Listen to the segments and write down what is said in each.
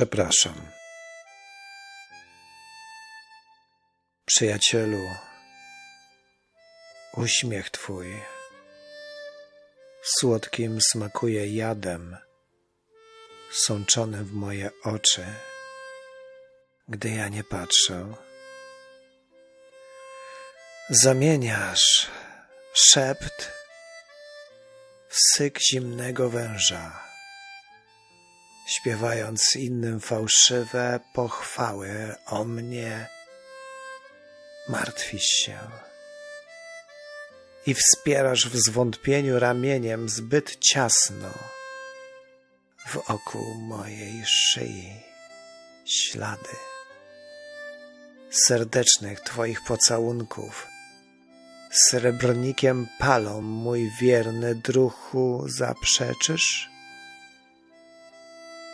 Przepraszam. Przyjacielu, uśmiech twój słodkim smakuje jadem, sączony w moje oczy, gdy ja nie patrzę. Zamieniasz szept w syk zimnego węża, śpiewając innym fałszywe pochwały o mnie, martwisz się i wspierasz w zwątpieniu ramieniem zbyt ciasno wokół mojej szyi ślady serdecznych Twoich pocałunków. Srebrnikiem palą mój wierny druhu zaprzeczysz?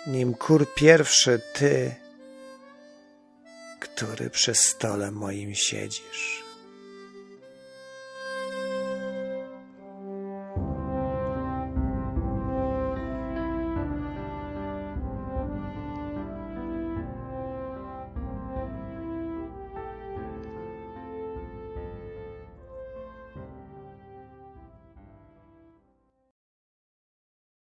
Nim kur pierwszy Ty, który przy stole moim siedzisz.